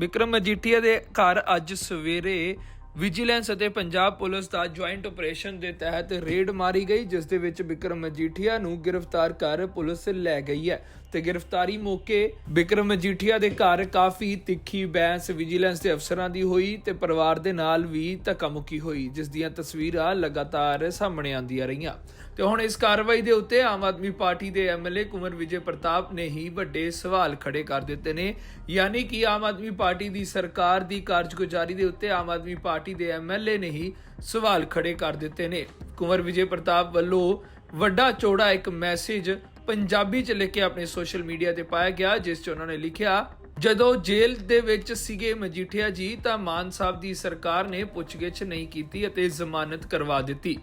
ਵਿਕਰਮ ਮਜੀਠੀਆ ਦੇ ਘਰ ਅੱਜ ਸਵੇਰੇ ਵਿਜੀਲੈਂਸ ਅਤੇ ਪੰਜਾਬ ਪੁਲਿਸ ਦਾ ਜੁਆਇੰਟ ਆਪਰੇਸ਼ਨ ਦੇ ਤਹਿਤ ਰੇਡ ਮਾਰੀ ਗਈ, ਜਿਸ ਦੇ ਵਿੱਚ ਵਿਕਰਮ ਮਜੀਠੀਆ ਨੂੰ ਗ੍ਰਿਫਤਾਰ ਕਰ ਪੁਲਿਸ ਲੈ ਗਈ ਹੈ। ਤੇ ਗ੍ਰਿਫਤਾਰੀ ਮੌਕੇ ਬਿਕਰਮ ਮਜੀਠੀਆ ਦੇ ਘਰ ਕਾਫੀ ਤਿੱਖੀ ਬਹਿਸ ਵਿਜੀਲੈਂਸ ਦੇ ਅਫਸਰਾਂ ਦੀ ਹੋਈ ਤੇ ਪਰਿਵਾਰ ਦੇ ਨਾਲ ਵੀ ਧੱਕਾਮੁੱਕੀ ਹੋਈ, ਜਿਸ ਦੀਆਂ ਤਸਵੀਰਾਂ ਲਗਾਤਾਰ ਸਾਹਮਣੇ ਆਉਂਦੀਆਂ ਰਹੀਆਂ। ਤੇ ਹੁਣ ਇਸ ਕਾਰਵਾਈ ਦੇ ਉੱਤੇ ਆਮ ਆਦਮੀ ਪਾਰਟੀ ਦੇ ਐਮਐਲਏ ਕੁਮਰ ਵਿਜੇ ਪ੍ਰਤਾਪ ਨੇ ਹੀ ਵੱਡੇ ਸਵਾਲ ਖੜੇ ਕਰ ਦਿੱਤੇ ਨੇ। ਯਾਨੀ ਕਿ ਆਮ ਆਦਮੀ ਪਾਰਟੀ ਦੀ ਸਰਕਾਰ ਦੀ ਕਾਰਜਗੁਜ਼ਾਰੀ ਦੇ ਉੱਤੇ ਆਮ ਆਦਮੀ ਪਾਰਟੀ ਦੇ ਐਮਐਲਏ ਨੇ ਹੀ ਸਵਾਲ ਖੜੇ ਕਰ ਦਿੱਤੇ ਨੇ। ਕੁਮਰ ਵਿਜੇ ਪ੍ਰਤਾਪ ਵੱਲੋਂ ਵੱਡਾ ਚੌੜਾ ਇੱਕ ਮੈਸੇਜ ਪੰਜਾਬੀ ਚ ਲਿਖ ਕੇ ਆਪਣੇ ਸੋਸ਼ਲ ਮੀਡੀਆ ਤੇ ਪਾਇਆ ਗਿਆ, ਜਿਸ 'ਚ ਉਹਨਾਂ ਨੇ ਲਿਖਿਆ, ਜਦੋਂ ਜੇਲ੍ਹ ਦੇ ਵਿੱਚ ਸੀਗੇ ਮਜੀਠੀਆ ਜੀ, ਤਾਂ ਮਾਨ ਸਾਹਿਬ ਦੀ ਸਰਕਾਰ ਨੇ ਪੁੱਛਗਿੱਛ ਨਹੀਂ ਕੀਤੀ ਅਤੇ ਜ਼ਮਾਨਤ ਕਰਵਾ ਦਿੱਤੀ।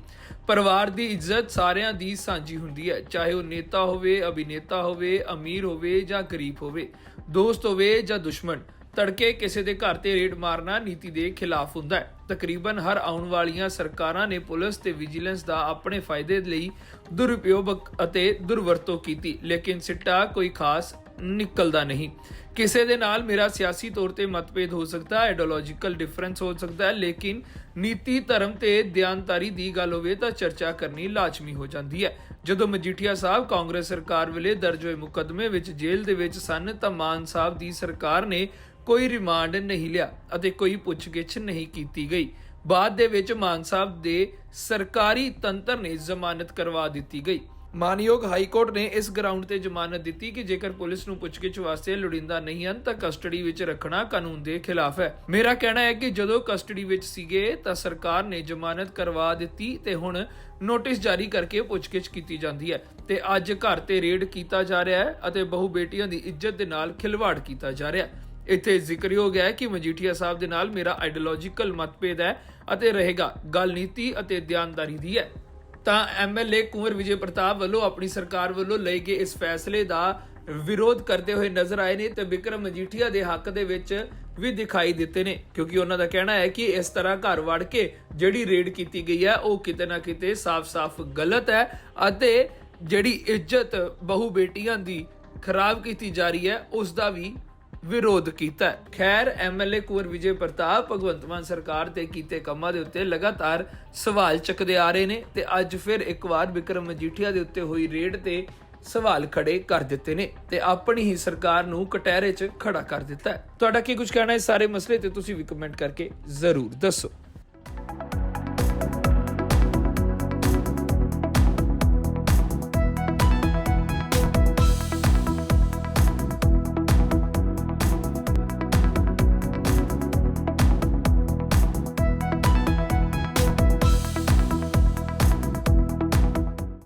ਪਰਿਵਾਰ ਦੀ ਇੱਜ਼ਤ ਸਾਰਿਆਂ ਦੀ ਸਾਂਝੀ ਹੁੰਦੀ ਹੈ, ਚਾਹੇ ਉਹ ਨੇਤਾ ਹੋਵੇ, ਅਭਿਨੇਤਾ ਹੋਵੇ, ਅਮੀਰ ਹੋਵੇ ਜਾਂ ਗਰੀਬ ਹੋਵੇ, ਦੋਸਤ ਹੋਵੇ ਜਾਂ ਦੁਸ਼ਮਣ। ਤੜਕੇ ਕਿਸੇ ਦੇ ਘਰ ਤੇ ਰੇਡ ਮਾਰਨਾ ਨੀਤੀ ਦੇ ਖਿਲਾਫ ਹੁੰਦਾ ਹੈ। ਤਕਰੀਬਨ ਹਰ ਆਉਣ ਵਾਲੀਆਂ ਸਰਕਾਰਾਂ ਨੇ ਪੁਲਿਸ ਤੇ ਵਿਜੀਲੈਂਸ ਦਾ ਆਪਣੇ ਫਾਇਦੇ ਲਈ ਦੁਰਉਪਯੋਗ ਅਤੇ ਦੁਰਵਰਤੋਂ ਕੀਤੀ, ਲੇਕਿਨ ਸਿੱਟਾ ਕੋਈ ਖਾਸ ਨਿਕਲਦਾ ਨਹੀਂ। ਕਿਸੇ ਦੇ ਨਾਲ ਮੇਰਾ ਸਿਆਸੀ ਤੌਰ ਤੇ ਮਤਭੇਦ ਹੋ ਸਕਦਾ ਹੈ ਆਈਡੀਓਲੋਜੀਕਲ ਡਿਫਰੈਂਸ ਹੋ ਸਕਦਾ ਹੈ, ਲੇਕਿਨ ਨੀਤੀ, ਧਰਮ ਤੇ ਦਿਆਨਤਾਰੀ ਦੀ ਗੱਲ ਹੋਵੇ ਤਾਂ ਚਰਚਾ ਕਰਨੀ ਲਾਜ਼ਮੀ ਹੋ ਜਾਂਦੀ ਹੈ। ਜਦੋਂ ਮਜੀਠੀਆ ਸਾਹਿਬ ਕਾਂਗਰਸ ਸਰਕਾਰ ਵੇਲੇ ਦਰਜ ਹੋਏ ਮੁਕੱਦਮੇ ਵਿੱਚ ਜੇਲ੍ਹ ਦੇ ਵਿੱਚ ਸਨ ਤਾਂ ਮਾਨ ਸਾਹਿਬ ਦੀ ਸਰਕਾਰ ਨੇ ਕੋਈ ਰਿਮਾਂਡ ਨਹੀਂ ਲਿਆ ਅਤੇ ਕੋਈ ਪੁੱਛਗਿੱਛ ਨਹੀਂ ਕੀਤੀ ਗਈ। ਬਾਅਦ ਦੇ ਵਿੱਚ ਮਾਨ ਸਾਹਿਬ ਦੇ ਸਰਕਾਰੀ ਤੰਤਰ ਨੇ ਜ਼ਮਾਨਤ ਕਰਵਾ ਦਿੱਤੀ ਗਈ। ਮਾਨਯੋਗ ਹਾਈ ਕੋਰਟ ਨੇ ਇਸ ਗਰਾਊਂਡ ਤੇ ਜ਼ਮਾਨਤ ਦਿੱਤੀ ਕਿ ਜੇਕਰ ਪੁਲਿਸ ਨੂੰ ਪੁੱਛਗਿੱਛ ਵਾਸਤੇ ਲੋੜੀਂਦਾ ਨਹੀਂ ਹਨ, ਤਾਂ ਕਸਟਡੀ ਵਿੱਚ ਰੱਖਣਾ ਕਾਨੂੰਨ ਦੇ ਖਿਲਾਫ ਹੈ। ਮੇਰਾ ਕਹਿਣਾ ਹੈ ਕਿ ਜਦੋਂ ਕਸਟਡੀ ਵਿੱਚ ਸੀਗੇ, ਤਾਂ ਸਰਕਾਰ ਨੇ ਜ਼ਮਾਨਤ ਕਰਵਾ ਦਿੱਤੀ ਤੇ ਹੁਣ ਨੋਟਿਸ ਜਾਰੀ ਕਰਕੇ ਪੁੱਛਗਿੱਛ ਕੀਤੀ ਜਾਂਦੀ ਹੈ ਤੇ ਅੱਜ ਘਰ ਤੇ ਰੇਡ ਕੀਤਾ ਜਾ ਰਿਹਾ ਹੈ ਅਤੇ ਬਹੁ ਬੇਟੀਆਂ ਦੀ ਇੱਜ਼ਤ ਦੇ ਨਾਲ ਖਿਲਵਾੜ ਕੀਤਾ ਜਾ ਰਿਹਾ ਹੈ। ਇੱਥੇ ਜ਼ਿਕਰਯੋਗ ਹੈ ਕਿ ਮਜੀਠੀਆ ਸਾਹਿਬ ਦੇ ਨਾਲ ਮੇਰਾ ਆਈਡੀਓਲੋਜੀਕਲ ਮਤਭੇਦ ਹੈ ਅਤੇ ਰਹੇਗਾ। ਗੱਲ ਨੀਤੀ ਅਤੇ ਦਿਆਨਦਾਰੀ ਦੀ ਹੈ। ਤਾਂ ਐਮਐਲਏ ਕੁੰਵਰ ਵਿਜੇ ਪ੍ਰਤਾਪ ਵੱਲੋਂ ਆਪਣੀ ਸਰਕਾਰ ਵੱਲੋਂ ਲਏ ਗਏ ਇਸ ਫੈਸਲੇ ਦਾ ਵਿਰੋਧ ਕਰਦੇ ਹੋਏ ਨਜ਼ਰ ਆਏ ਨੇ ਤੇ ਵਿਕਰਮ ਮਜੀਠੀਆ ਦੇ ਹੱਕ ਦੇ ਵਿੱਚ ਵੀ ਦਿਖਾਈ ਦਿੱਤੇ ਨੇ, ਕਿਉਂਕਿ ਉਹਨਾਂ ਦਾ ਕਹਿਣਾ ਹੈ ਕਿ ਇਸ ਤਰ੍ਹਾਂ ਘਰ ਵੜ ਕੇ ਜਿਹੜੀ ਰੇਡ ਕੀਤੀ ਗਈ ਹੈ, ਉਹ ਕਿਤੇ ਨਾ ਕਿਤੇ ਸਾਫ਼-ਸਾਫ਼ ਗਲਤ ਹੈ ਅਤੇ ਜਿਹੜੀ ਇੱਜ਼ਤ ਬਹੁ ਬੇਟੀਆਂ ਦੀ ਖਰਾਬ ਕੀਤੀ ਜਾ ਰਹੀ ਹੈ ਉਸ ਦਾ ਵੀ ਵਿਰੋਧ ਕੀਤਾ ਖੈਰ ਐਮਐਲਏ ਕੁੰਵਰ ਵਿਜੇ ਪ੍ਰਤਾਪ ਭਗਵੰਤ ਮਾਨ ਸਰਕਾਰ ਤੇ ਕੀਤੇ ਕੰਮਾਂ ਦੇ ਉੱਤੇ ਲਗਾਤਾਰ ਸਵਾਲ ਚੱਕਦੇ ਆ ਰਹੇ ਨੇ ਤੇ ਅੱਜ ਫਿਰ ਇੱਕ ਵਾਰ ਵਿਕਰਮ ਮਜੀਠੀਆ ਦੇ ਉੱਤੇ ਹੋਈ ਰੇਡ ਤੇ ਸਵਾਲ ਖੜੇ ਕਰ ਦਿੱਤੇ ਨੇ ਤੇ ਆਪਣੀ ਹੀ ਸਰਕਾਰ ਨੂੰ ਕਟਹਿਰੇ 'ਚ ਖੜਾ ਕਰ ਦਿੱਤਾ ਹੈ। ਤੁਹਾਡਾ ਕੀ ਕੁਝ ਕਹਿਣਾ ਇਸ ਸਾਰੇ ਮਸਲੇ ਤੇ ਤੁਸੀਂ ਵੀ ਕਮੈਂਟ ਕਰਕੇ ਜ਼ਰੂਰ ਦੱਸੋ।